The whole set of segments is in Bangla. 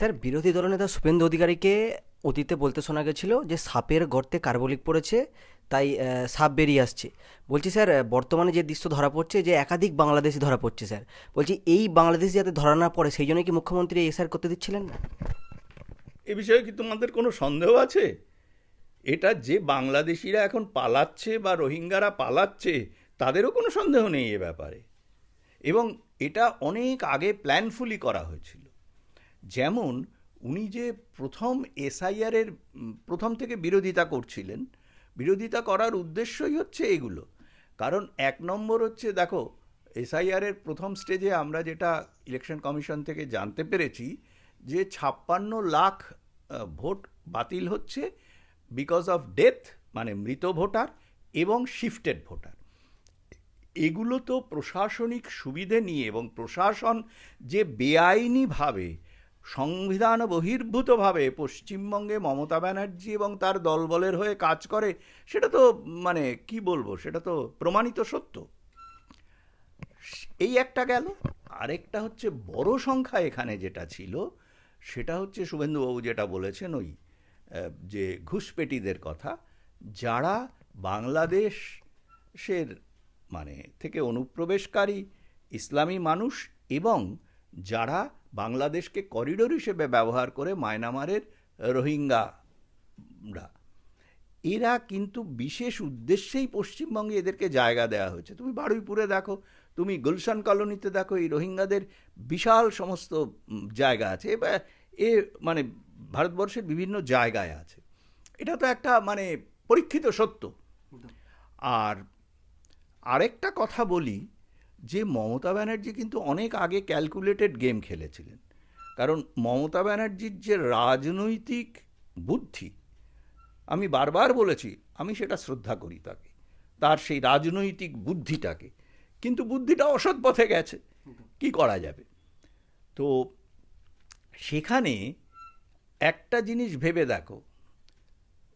স্যার, বিরোধী দলনেতা শুভেন্দু অধিকারীকে অতীতে বলতে শোনা গেছিল যে সাপের গর্তে কার্বলিক পড়েছে, তাই সাপ বেরিয়ে আসছে। বলছি স্যার বর্তমানে যে দৃশ্য ধরা পড়ছে, যে একাধিক বাংলাদেশি ধরা পড়ছে, স্যার। বলছি, এই বাংলাদেশি যাতে ধরা না পড়ে, সেই জন্য কি মুখ্যমন্ত্রী এসআর করতে দিচ্ছিলেন? না এ বিষয়ে কি তোমাদের কোনো সন্দেহ আছে? এটা যে বাংলাদেশিরা এখন পালাচ্ছে বা রোহিঙ্গারা পালাচ্ছে, তাদেরও কোনো সন্দেহ নেই এ ব্যাপারে। এবং এটা অনেক আগে প্ল্যানফুলি করা হয়েছিল। যেমন উনি যে প্রথম এসআইআরের প্রথম থেকে বিরোধিতা করছিলেন, বিরোধিতা করার উদ্দেশ্যই হচ্ছে এগুলো। কারণ এক নম্বর হচ্ছে, দেখো, এসআইআরের প্রথম স্টেজে আমরা যেটা ইলেকশন কমিশন থেকে জানতে পেরেছি যে ছাপ্পান্ন লাখ ভোট বাতিল হচ্ছে বিকজ অফ ডেথ মানে মৃত ভোটার এবং শিফটেড ভোটার। এগুলো তো প্রশাসনিক সুবিধে নিয়ে এবং প্রশাসন যে বেআইনিভাবে সংবিধান বহির্ভূতভাবে পশ্চিমবঙ্গে মমতা ব্যানার্জি এবং তার দলবলের হয়ে কাজ করে, সেটা তো মানে কি বলব, সেটা তো প্রমাণিত সত্য। এই একটা গেল। আরেকটা হচ্ছে, বড় সংখ্যা এখানে যেটা ছিল, সেটা হচ্ছে শুভেন্দুবাবু যেটা বলেছেন, ওই যে ঘুষপেটিদের কথা, যারা বাংলাদেশের মানে থেকে অনুপ্রবেশকারী, ইসলামী মানুষ এবং যারা বাংলাদেশকে করিডোর হিসেবে ব্যবহার করে মায়ানমারের রোহিঙ্গারা। এরা কিন্তু বিশেষ উদ্দেশ্যেই পশ্চিমবঙ্গে এদেরকে জায়গা দেওয়া হয়েছে। তুমি বারুইপুরে দেখো তুমি গুলশান কলোনিতে দেখো এই রোহিঙ্গাদের বিশাল সমস্ত জায়গা আছে। এবার এ মানে ভারতবর্ষের বিভিন্ন জায়গায় আছে। এটা তো একটা মানে পরীক্ষিত সত্য। আর আরেকটা কথা বলি যে মমতা ব্যানার্জি কিন্তু অনেক আগে ক্যালকুলেটেড গেম খেলেছিলেন। কারণ মমতা ব্যানার্জির যে রাজনৈতিক বুদ্ধি, আমি বারবার বলেছি, আমি সেটা শ্রদ্ধা করি তাকে, তার সেই রাজনৈতিক বুদ্ধিটাকে। কিন্তু বুদ্ধিটা অসৎ পথে গেছে, কি করা যাবে? তো সেখানে একটা জিনিস ভেবে দেখো,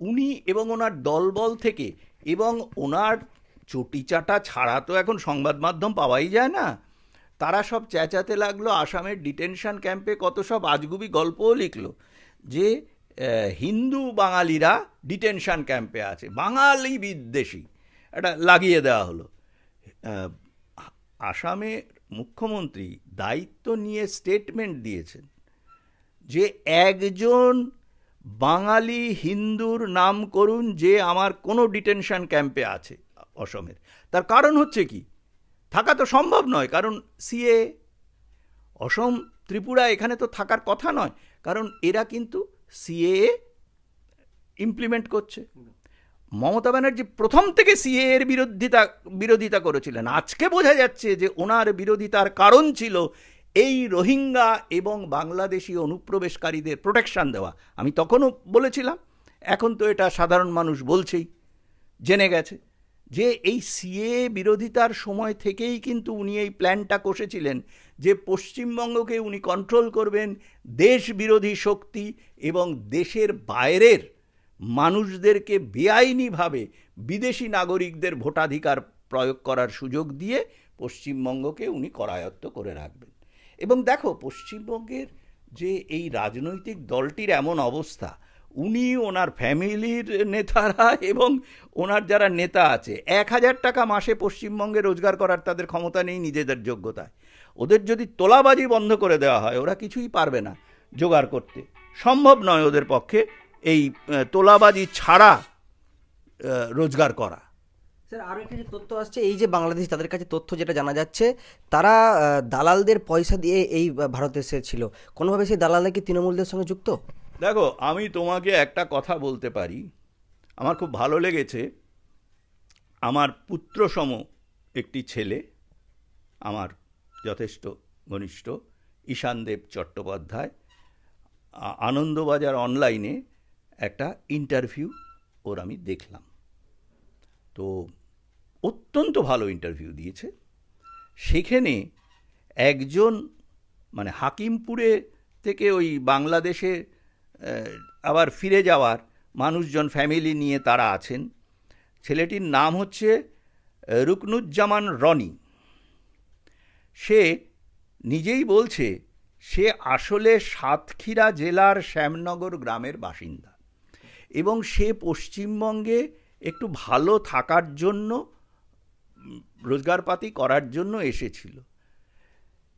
উনি এবং ওনার দলবল থেকে এবং ওনার চটিচাটা ছাড়া তো এখন সংবাদ মাধ্যম পাওয়াই যায় না। তারা সব চেঁচাতে লাগল আসামের ডিটেনশন ক্যাম্পে কত সব আজগুবি গল্পও লিখলো যে হিন্দু বাঙালিরা ডিটেনশন ক্যাম্পে আছে বাঙালি বিদ্বেষী। এটা লাগিয়ে দেওয়া হলো। আহ, আসামের মুখ্যমন্ত্রী দায়িত্ব নিয়ে স্টেটমেন্ট দিয়েছেন যে একজন বাঙালি হিন্দুর নাম করুন যে আমার কোনো ডিটেনশন ক্যাম্পে আছে। অসমের। তার কারণ হচ্ছে কি? থাকা তো সম্ভব নয়, কারণ সিএ, অসম, ত্রিপুরা এখানে তো থাকার কথা নয়, কারণ এরা কিন্তু সিএ ইমপ্লিমেন্ট করছে। মমতা ব্যানার্জি প্রথম থেকে সিএ এর বিরোধিতা বিরোধিতা করেছিলেন। আজকে বোঝা যাচ্ছে যে ওনার বিরোধিতার কারণ ছিল এই রোহিঙ্গা এবং বাংলাদেশি অনুপ্রবেশকারীদের প্রোটেকশন দেওয়া। আমি তখনও বলেছিলাম, এখন তো এটা সাধারণ মানুষ বলছেই, জেনে গেছে। যে এই সিএ বিরোধিতার সময় থেকেই কিন্তু উনি এই প্ল্যানটা কষেছিলেন, যে পশ্চিমবঙ্গকে উনি কন্ট্রোল করবেন দেশ বিরোধী শক্তি এবং দেশের বাইরের মানুষদেরকে বেআইনিভাবে বিদেশি নাগরিকদের ভোটাধিকার প্রয়োগ করার সুযোগ দিয়ে পশ্চিমবঙ্গকে উনি করায়ত্ত করে রাখবেন। এবং দেখো, পশ্চিমবঙ্গের যে এই রাজনৈতিক দলটির এমন অবস্থা উনি ওনার ফ্যামিলির নেতারা এবং ওনার যারা নেতা আছে, এক হাজার টাকা মাসে পশ্চিমবঙ্গে রোজগার করার তাদের ক্ষমতা নেই নিজেদের যোগ্যতায়। ওদের যদি তোলাবাজি বন্ধ করে দেওয়া হয়, ওরা কিছুই পারবে না জোগাড় করতে। সম্ভব নয় ওদের পক্ষে এই তোলাবাজি ছাড়া রোজগার করা। স্যার আরও একটা যে তথ্য আসছে, এই যে বাংলাদেশ তাদের কাছে তথ্য যেটা জানা যাচ্ছে, তারা দালালদের পয়সা দিয়ে এই ভারতে এসেছিল। কোনোভাবে সেই দালালরা কি তৃণমূলদের সঙ্গে যুক্ত? দেখো, আমি তোমাকে একটা কথা বলতে পারি। আমার খুব ভালো লেগেছে। আমার পুত্রসম একটি ছেলে, আমার যথেষ্ট ঘনিষ্ঠ, ঈশানদেব চট্টোপাধ্যায় আনন্দবাজার অনলাইনে একটা ইন্টারভিউ ওর আমি দেখলাম। তো, অত্যন্ত ভালো ইন্টারভিউ দিয়েছে। সেখানে একজন মানে হাকিমপুরে থেকে ওই বাংলাদেশে আবার ফিরে যাওয়ার মানুষজন ফ্যামিলি নিয়ে তারা আছেন। ছেলেটির নাম হচ্ছে রুকনুজ্জামান রনি। সে নিজেই বলছে, সে আসলে সাতক্ষীরা জেলার শ্যামনগর গ্রামের বাসিন্দা এবং সে পশ্চিমবঙ্গে একটু ভালো থাকার জন্য, রোজগারপাতি করার জন্য এসেছিল।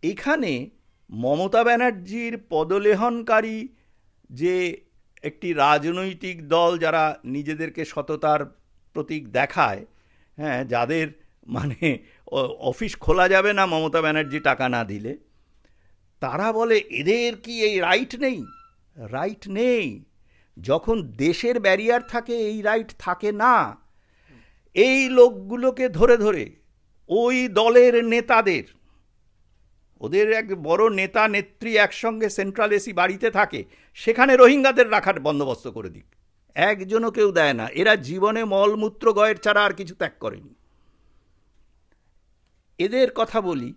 এখানে মমতা ব্যানার্জির পদলেহনকারী যে একটি রাজনৈতিক দল যারা নিজেদেরকে সততার প্রতীক দেখায় হ্যাঁ যাদের মানে অফিস খোলা যাবে না মমতা ব্যানার্জি টাকা না দিলে, তারা বলে, এদের কি এই রাইট নেই? রাইট নেই। যখন দেশের ব্যারিয়ার থাকে, এই রাইট থাকে না। এই লোকগুলোকে ধরে ধরে, ওই দলের নেতাদের ওদের এক বড় নেতা নেত্রী একসঙ্গে সেন্ট্রাল এসি বাড়িতে থাকে, সেখানে রোহিঙ্গাদের রাখার বন্দোবস্ত করে দিক। একজনও কেউ দেয় না, এরা জীবনে মলমূত্র গয়ের ছাড়া আর কিছু ত্যাগ করেনি। এদের কথা বলি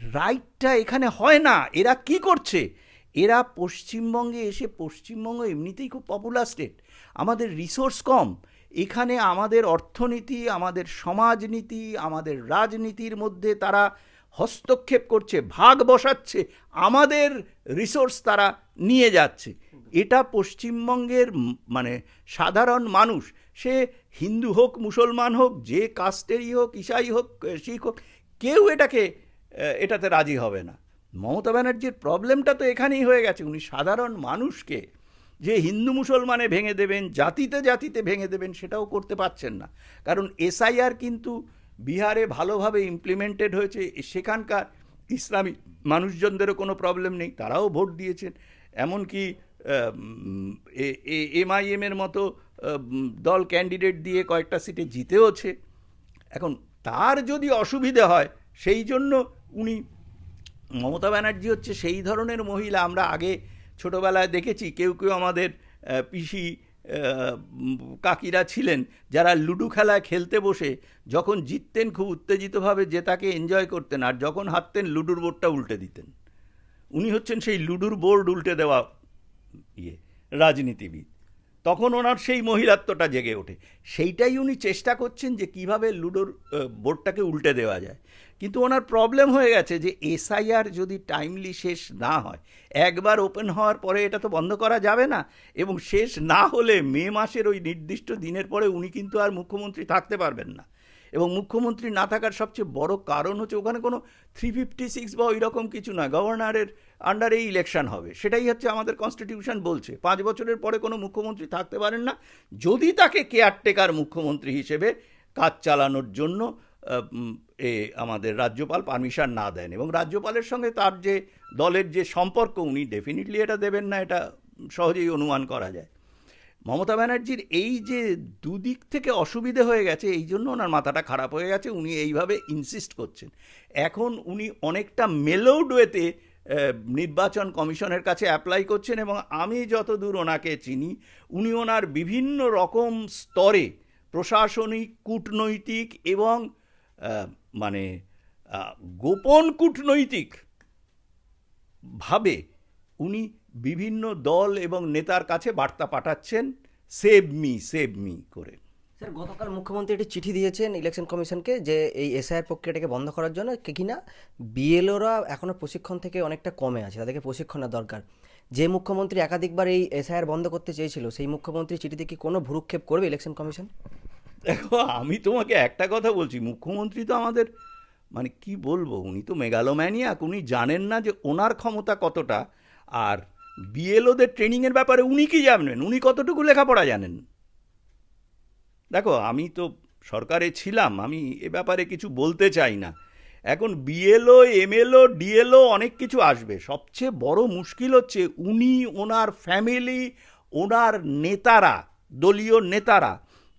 রাইটটা এখানে হয় না, এরা কি করছে? এরা পশ্চিমবঙ্গে এসে, পশ্চিমবঙ্গ এমনিতেই খুব পপুলার স্টেট আমাদের রিসোর্স কম, এখানে আমাদের অর্থনীতি, আমাদের সমাজনীতি, আমাদের রাজনীতির মধ্যে তারা হস্তক্ষেপ করছে, ভাগ বসাচ্ছে, আমাদের রিসোর্স তারা নিয়ে যাচ্ছে। এটা পশ্চিমবঙ্গের মানে সাধারণ মানুষ, সে হিন্দু হোক, মুসলমান হোক, যে কাস্টেরই হোক, ইসাই হোক, শিখ হোক, কেউ এটাকে এটাতে রাজি হবে না। মমতা ব্যানার্জির প্রবলেমটা তো এখানেই হয়ে গেছে। উনি সাধারণ মানুষকে যে হিন্দু মুসলমানে ভেঙে দেবেন, জাতিতে জাতিতে ভেঙে দেবেন, সেটাও করতে পারছেন না। কারণ এসআইআর কিন্তু বিহারে ভালোভাবে ইমপ্লিমেন্টেড হয়েছে সেখানকার ইসলামী মানুষজনদেরও কোনো প্রবলেম নেই তারাও ভোট দিয়েছেন। এমনকি এমআইএমের মতো আহ, উম, দল ক্যান্ডিডেট দিয়ে কয়েকটা সিটে জিতেওছে। এখন তার যদি অসুবিধে হয় সেই জন্য উনি মমতা ব্যানার্জি হচ্ছে সেই ধরনের মহিলা। আমরা আগে ছোটোবেলায় দেখেছি কেউ কেউ আমাদের পিসি কাকিরা ছিলেন, যারা লুডো খেলায় খেলতে বসে যখন জিততেন খুব উত্তেজিতভাবে জেতাকে এনজয় করতেন আর যখন হারতেন লুডুর বোর্ডটা উল্টে দিতেন। উনি হচ্ছেন সেই লুডুর বোর্ড উল্টে দেওয়া ইয়ে রাজনীতিবিদ। তখন ওনার সেই মহিলাত্বটা জেগে ওঠে। সেইটাই উনি চেষ্টা করছেন যে কীভাবে লুডোর বোর্ডটাকে উল্টে দেওয়া যায়। কিন্তু ওনার প্রবলেম হয়ে গেছে যে এসআইআর যদি টাইমলি শেষ না হয়, একবার ওপেন হওয়ার পরে এটা তো বন্ধ করা যাবে না, এবং শেষ না হলে মে মাসের ওই নির্দিষ্ট দিনের পরে উনি কিন্তু আর মুখ্যমন্ত্রী থাকতে পারবেন না। এবং মুখ্যমন্ত্রী না থাকার সবচেয়ে বড় কারণ হচ্ছে ওখানে কোনো থ্রি ফিফটি সিক্স বা ওই রকম কিছু না, গভর্নরের আন্ডারেই ইলেকশন হবে। সেটাই হচ্ছে আমাদের কনস্টিটিউশন বলছে। পাঁচ বছরের পরে কোনো মুখ্যমন্ত্রী থাকতে পারেন না। যদি তাকে কেয়ারটেকার মুখ্যমন্ত্রী হিসেবে কাজ চালানোর জন্য এ আমাদের রাজ্যপাল পারমিশন না দেন এবং রাজ্যপালের সঙ্গে তার যে দলের যে সম্পর্ক উনি ডেফিনেটলি এটা দেবেন না, এটা সহজেই অনুমান করা যায়। মমতা ব্যানার্জির এই যে দুদিক থেকে অসুবিধে হয়ে গেছে, এই জন্য ওনার মাথাটা খারাপ হয়ে গেছে, উনি এইভাবে ইনসিস্ট করছেন। এখন উনি অনেকটা মেলোড ওয়েতে নির্বাচন কমিশনের কাছে অ্যাপ্লাই করছেন এবং আমি যতদূর ওনাকে চিনি, উনি ওনার বিভিন্ন রকম স্তরে প্রশাসনিক, কূটনৈতিক এবং মানে গোপন কূটনৈতিক ভাবে উনি বিভিন্ন দল এবং নেতার কাছে বার্তা পাঠাচ্ছেন সেভ মি সেভ মি করে। স্যার, গতকাল মুখ্যমন্ত্রী একটি চিঠি দিয়েছেন ইলেকশন কমিশনকে যে এই এসআইআর প্রক্রিয়াটাকে বন্ধ করার জন্য কিনা বিএলওরা এখনও প্রশিক্ষণ থেকে অনেকটা কমে আছে, তাদেরকে প্রশিক্ষণের দরকার। যে মুখ্যমন্ত্রী একাধিকবার এই এসআইআর বন্ধ করতে চেয়েছিল, সেই মুখ্যমন্ত্রী চিঠিতে কি কোনো ভ্রুক্ষেপ করবে ইলেকশন কমিশন? দেখো, আমি তোমাকে একটা কথা বলছি। মুখ্যমন্ত্রী তো আমাদের মানে কি বলব, উনি তো মেগালোম্যানিয়াক, উনি জানেন না যে ওনার ক্ষমতা কতটা, আর বিএলওদের ট্রেনিংয়ের ব্যাপারে উনি কি জানবেন উনি কতটুকু লেখাপড়া জানেন? দেখো, আমি তো সরকারে ছিলাম, আমি এ ব্যাপারে কিছু বলতে চাই না। এখন বিএলও, এমএলও, ডিএলও অনেক কিছু আসবে। সবচেয়ে বড় মুশকিল হচ্ছে উনি, ওনার ফ্যামিলি, ওনার নেতারা, দলীয় নেতারা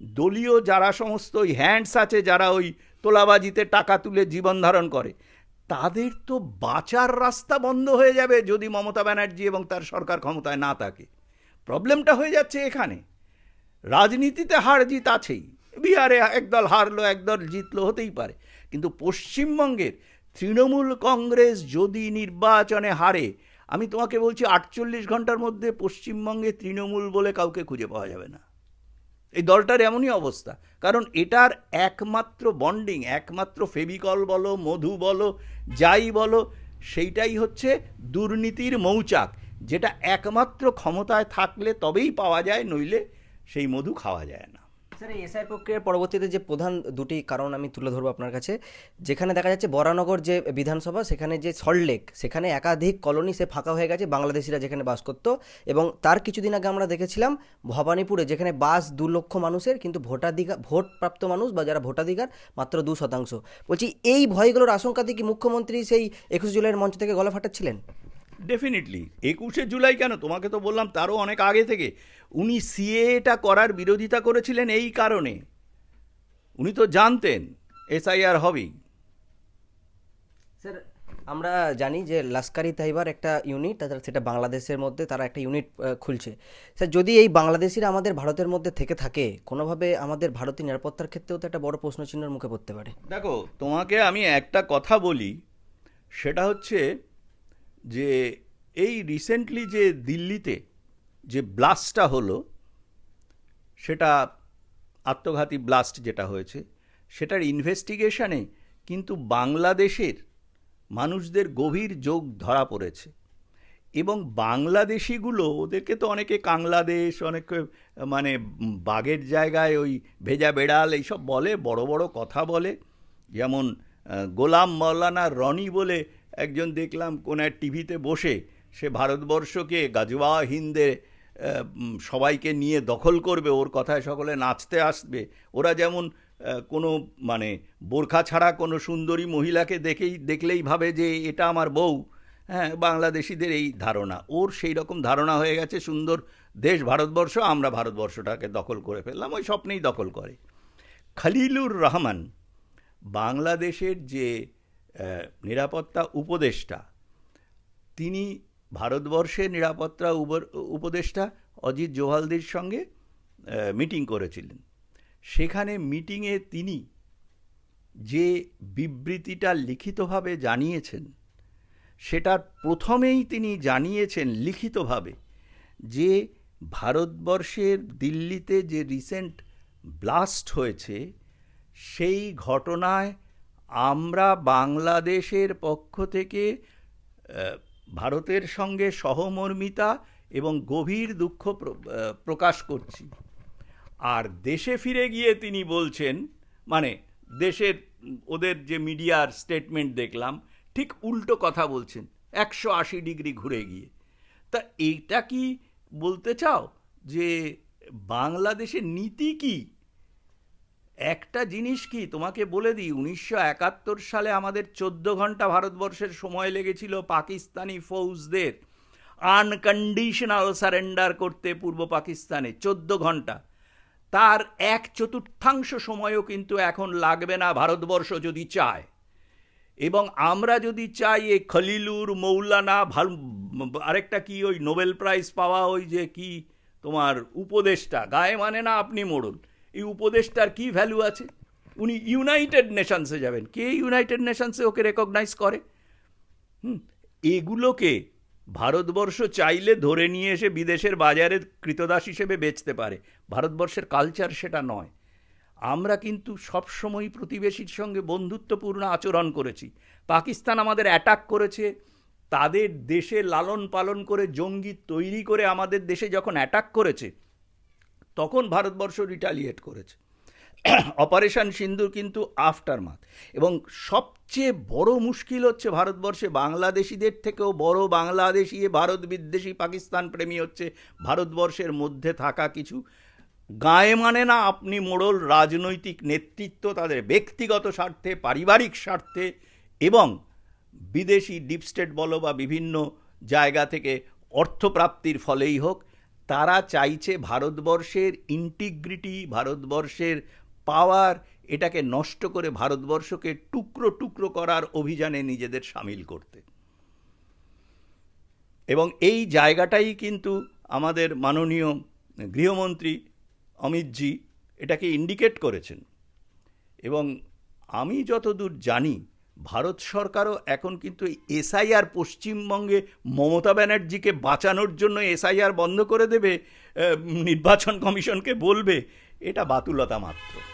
দলীয় যারা সমস্ত ওই হ্যান্ডস আছে, যারা ওই তোলাবাজিতে টাকা তুলে জীবন ধারণ করে, তাদের তো বাঁচার রাস্তা বন্ধ হয়ে যাবে যদি মমতা ব্যানার্জি এবং তার সরকার ক্ষমতায় না থাকে। প্রবলেমটা হয়ে যাচ্ছে এখানে। রাজনীতিতে হার জিত আছেই। বিহারে একদল হারলো, একদল জিতলো, হতেই পারে। কিন্তু পশ্চিমবঙ্গের তৃণমূল কংগ্রেস যদি নির্বাচনে হারে, আমি তোমাকে বলছি আটচল্লিশ ঘণ্টার মধ্যে পশ্চিমবঙ্গে তৃণমূল বলে কাউকে খুঁজে পাওয়া যাবে না। এই দলটার এমনই অবস্থা। কারণ এটার একমাত্র বন্ডিং একমাত্র ফেভিকল বলো, মধু বলো, যাই বলো, সেইটাই হচ্ছে দুর্নীতির মৌচাক, যেটা একমাত্র ক্ষমতায় থাকলে তবেই পাওয়া যায়, নইলে সেই মধু খাওয়া যায় না। স্যার, এই এসআই প্রক্রিয়ার পরবর্তীতে যে প্রধান দুটি কারণ আমি তুলে ধরবো আপনার কাছে, যেখানে দেখা যাচ্ছে বরানগর যে বিধানসভা, সেখানে যে সল্টলেক সেখানে একাধিক কলোনি সে ফাঁকা হয়ে গেছে, বাংলাদেশিরা যেখানে বাস করতো এবং তার কিছুদিন আগে আমরা দেখেছিলাম ভবানীপুরে, যেখানে বাস দু লক্ষ মানুষের কিন্তু ভোটাধিকার, ভোটপ্রাপ্ত মানুষ বা যারা ভোটাধিকার, মাত্র দু শতাংশ। বলছি, এই ভয়গুলোর আশঙ্কাতে কি মুখ্যমন্ত্রী সেই একুশ জুলাইয়ের মঞ্চ থেকে গলা ফাটাচ্ছিলেন? ডেফিনেটলি একুশে জুলাই কেন? তোমাকে তো বললাম তারও অনেক আগে থেকে। উনি সিএটা করার বিরোধিতা করেছিলেন এই কারণে। উনি তো জানতেন এসআইআর হবেই। স্যার আমরা জানি যে লাস্কারি তাইবার একটা ইউনিট তাছাড়া সেটা বাংলাদেশের মধ্যে তারা একটা ইউনিট খুলছে। স্যার যদি এই বাংলাদেশিরা আমাদের ভারতের মধ্যে থেকে থাকে কোনোভাবে আমাদের ভারতীয় নিরাপত্তার ক্ষেত্রেও তো একটা বড় প্রশ্নচিহ্নের মুখে পড়তে পারে। দেখো তোমাকে আমি একটা কথা বলি সেটা হচ্ছে যে এই রিসেন্টলি যে দিল্লিতে যে ব্লাস্টটা হলো, সেটা আত্মঘাতী ব্লাস্ট যেটা হয়েছে, সেটার ইনভেস্টিগেশনে কিন্তু বাংলাদেশের মানুষদের গভীর যোগ ধরা পড়েছে। এবং বাংলাদেশিগুলো, ওদেরকে তো অনেকে কাংলাদেশ, অনেকে মানে বাঘের জায়গায় ওই ভেজা বেড়াল এইসব বলে, বড় বড় কথা বলে। যেমন গোলাম মৌলানা রনি বলে একজন দেখলাম কোন এক টিভিতে বসে, সে ভারতবর্ষকে গাজওয়া হিন্দে সবাইকে নিয়ে দখল করবে, ওর কথায় সকলে নাচতে আসবে। ওরা যেমন কোনো মানে বোরখা ছাড়া কোনো সুন্দরী মহিলাকে দেখেই, দেখলেই ভাবে যে এটা আমার বউ হ্যাঁ বাংলাদেশিদের এই ধারণা। ওর সেই রকম ধারণা হয়ে গেছে, সুন্দর দেশ, ভারতবর্ষ, আমরা ভারতবর্ষটাকে দখল করে ফেললাম, ওই স্বপ্নেই দখল করে। খালিলুর রহমান, বাংলাদেশের যে নিরাপত্তা উপদেষ্টা। তিনি ভারতবর্ষের নিরাপত্তা উপ- উপদেষ্টা অজিত জোভালদির সঙ্গে মিটিং করেছিলেন। সেখানে মিটিংয়ে তিনি যে বিবৃতিটা লিখিতভাবে জানিয়েছেন সেটার প্রথমেই তিনি জানিয়েছেন লিখিতভাবে যে ভারতবর্ষের দিল্লিতে যে রিসেন্ট ব্লাস্ট হয়েছে, সেই ঘটনায় আমরা বাংলাদেশের পক্ষ থেকে ভারতের সঙ্গে সহমর্মিতা এবং গভীর দুঃখ প্রকাশ করছি। আর দেশে ফিরে গিয়ে তিনি বলছেন মানে দেশের ওদের যে মিডিয়ার স্টেটমেন্ট দেখলাম, ঠিক উল্টো কথা বলছেন, একশো আশি ডিগ্রি ঘুরে গিয়ে। তা এইটা কি বলতে চাও যে বাংলাদেশের নীতি কি? একটা জিনিস কি তোমাকে বলে দিই, উনিশশো একাত্তর সালে আমাদের চোদ্দ ঘণ্টা ভারতবর্ষের সময় লেগেছিল পাকিস্তানি ফৌজদের আনকন্ডিশনাল সারেন্ডার করতে পূর্ব পাকিস্তানে, চোদ্দ ঘণ্টা। তার এক চতুর্থাংশ সময়ও কিন্তু এখন লাগবে না ভারতবর্ষ যদি চায়। এবং আমরা যদি চাই এই খলিলুর, মৌলানা ভালো, আরেকটা কি ওই নোবেল প্রাইজ পাওয়া ওই যে কি তোমার উপদেষ্টা, গায়ে মানে না আপনি মোড়ল এই উপদেশটার কি ভ্যালু আছে? উনি ইউনাইটেড নেশনসে যাবেন। কে ইউনাইটেড নেশনসে ওকে রেকগনাইজ করে? হুম, এগুলোকে ভারতবর্ষ চাইলে ধরে নিয়ে এসে বিদেশের বাজারে কৃতদাস হিসেবে বেচতে পারে। ভারতবর্ষের কালচার সেটা নয়। আমরা কিন্তু সবসময় প্রতিবেশীর সঙ্গে বন্ধুত্বপূর্ণ আচরণ করেছি। পাকিস্তান আমাদের অ্যাটাক করেছে। তাদের দেশে লালন পালন করে জঙ্গি তৈরি করে আমাদের দেশে যখন অ্যাটাক করেছে তখন ভারতবর্ষ রিটালিয়েট করেছে। অপারেশন সিন্দুর কিন্তু আফটার মাথ এবং সবচেয়ে বড় মুশকিল হচ্ছে ভারতবর্ষে বাংলাদেশিদের থেকেও বড় বাংলাদেশি, ভারত বিদ্বেষী, পাকিস্তান প্রেমী হচ্ছে ভারতবর্ষের মধ্যে থাকা কিছু। গায়ে মানে না আপনি মোড়ল রাজনৈতিক নেতৃত্ব, তাদের ব্যক্তিগত স্বার্থে, পারিবারিক স্বার্থে এবং বিদেশি ডিপ স্টেট বলো বা বিভিন্ন জায়গা থেকে অর্থপ্রাপ্তির ফলেই হোক তারা চাইছে ভারতবর্ষের ইন্টিগ্রিটি ভারতবর্ষের পাওয়ার এটাকে নষ্ট করে ভারতবর্ষকে টুকরো টুকরো করার অভিযানে নিজেদের সামিল করতে। এবং এই জায়গাটাই কিন্তু আমাদের মাননীয় গৃহমন্ত্রী অমিতজি এটাকে ইন্ডিকেট করেছেন। এবং আমি যতদূর জানি ভারত সরকারও এখন কিন্তু এসআইআর পশ্চিমবঙ্গে মমতা ব্যানার্জিকে বাঁচানোর জন্য এসআইআর বন্ধ করে দেবে নির্বাচন কমিশনকে বলবে, এটা বাতুলতা মাত্র।